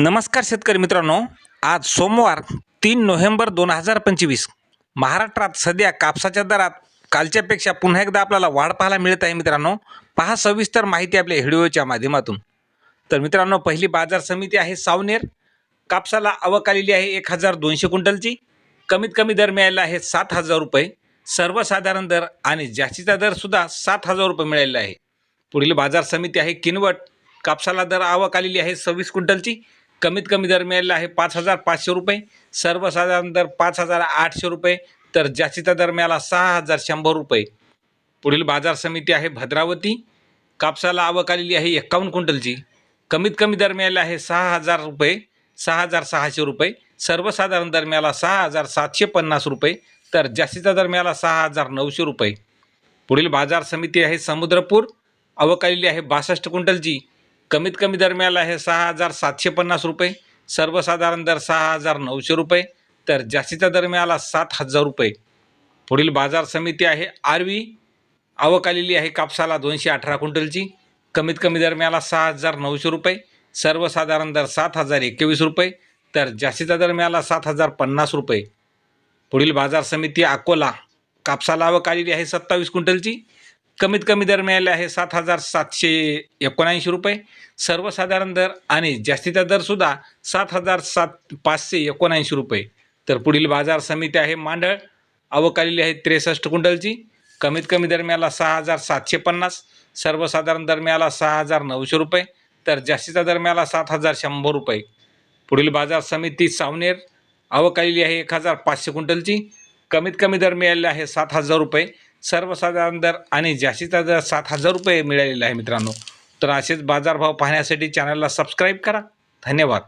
नमस्कार शेतकरी मित्रांनो. आज सोमवार तीन नोव्हेंबर दोन हजार पंचवीस. महाराष्ट्रात सध्या कापसाच्या दरात कालच्यापेक्षा पुन्हा एकदा आपल्याला वाढ पाहायला मिळत आहे मित्रांनो. पहा सविस्तर माहिती आपल्या व्हिडिओच्या माध्यमातून. तर मित्रांनो पहिली बाजार समिती आहे सावनेर. कापसाला आवक आलेली आहे एक हजार दोनशे क्विंटलची. कमीत कमी दर मिळालेला आहे सात हजार रुपये. सर्वसाधारण दर आणि जास्तीचा दरसुद्धा सात हजार रुपये मिळालेला आहे. पुढील बाजार समिती आहे किनवट. कापसाला दर आवक आलेली आहे सव्वीस क्विंटलची. कमीत कमी दर मिळालेला आहे पाच हजार पाचशे रुपये सर्वसाधारण दर पाच हजार आठशे रुपये तर जास्तीचा दर मिळाला सहा हजार शंभर रुपये. पुढील बाजार समिती आहे भद्रावती. कापसाला आवक आलेली आहे एक्कावन्न क्विंटलची. कमीत कमी दर मिळाला आहे सहा हजार रुपये सहा हजार सहाशे रुपये. सर्वसाधारण दर मिळाला सहा हजार सातशे पन्नास रुपये तर जास्तीचा दर मिळाला सहा हजार नऊशे रुपये. पुढील बाजार समिती आहे समुद्रपूर. आवक आलेली आहे बासष्ट क्विंटलची. कमीत कमी दर मिळाला आहे सहा हजार सातशे पन्नास रुपये. सर्वसाधारण दर सहा हजार नऊशे रुपये. तर जास्तीचा दर मिळाला सात हजार रुपये. पुढील बाजार समिती आहे आरवी. आवक आलेली आहे कापसाला दोनशे अठरा क्विंटलची. कमीत कमी दर मिळाला सहा हजार नऊशे रुपये. सर्वसाधारण दर सात हजार एकवीस रुपये. तर जास्तीचा दर मिळाला सात हजार पन्नास रुपये. पुढील बाजार समिती अकोला. कापसाला आवक आलेली आहे सत्तावीस क्विंटलची. कमीत कमी दर मिळाले आहे सात हजार सातशे एकोणऐंशी रुपये. सर्वसाधारण दर आणि जास्तीचा दरसुद्धा सात हजार सात पाचशे एकोणऐंशी रुपये. तर पुढील बाजार समिती आहे मांडळ. आवक आलेली आहे त्रेसष्ट क्विंटलची. कमीत कमी दर मिळाला सहा हजार सातशे पन्नास. सर्वसाधारण दर मिळाला सहा हजार नऊशे रुपये. तर जास्तीचा दर मिळाला सात हजार शंभर रुपये. पुढील बाजार समिती सावनेर. आवक आलेली आहे एक हजार पाचशे क्विंटलची. कमीत कमी दर मिळालेला आहे सात हजार रुपये. सर्वसाधारण दर आणि जास्तीचा दर सात हजार रुपये मिळालेला आहे मित्रांनो. तर असेच बाजारभाव पाहण्यासाठी चॅनलला सबस्क्राईब करा. धन्यवाद.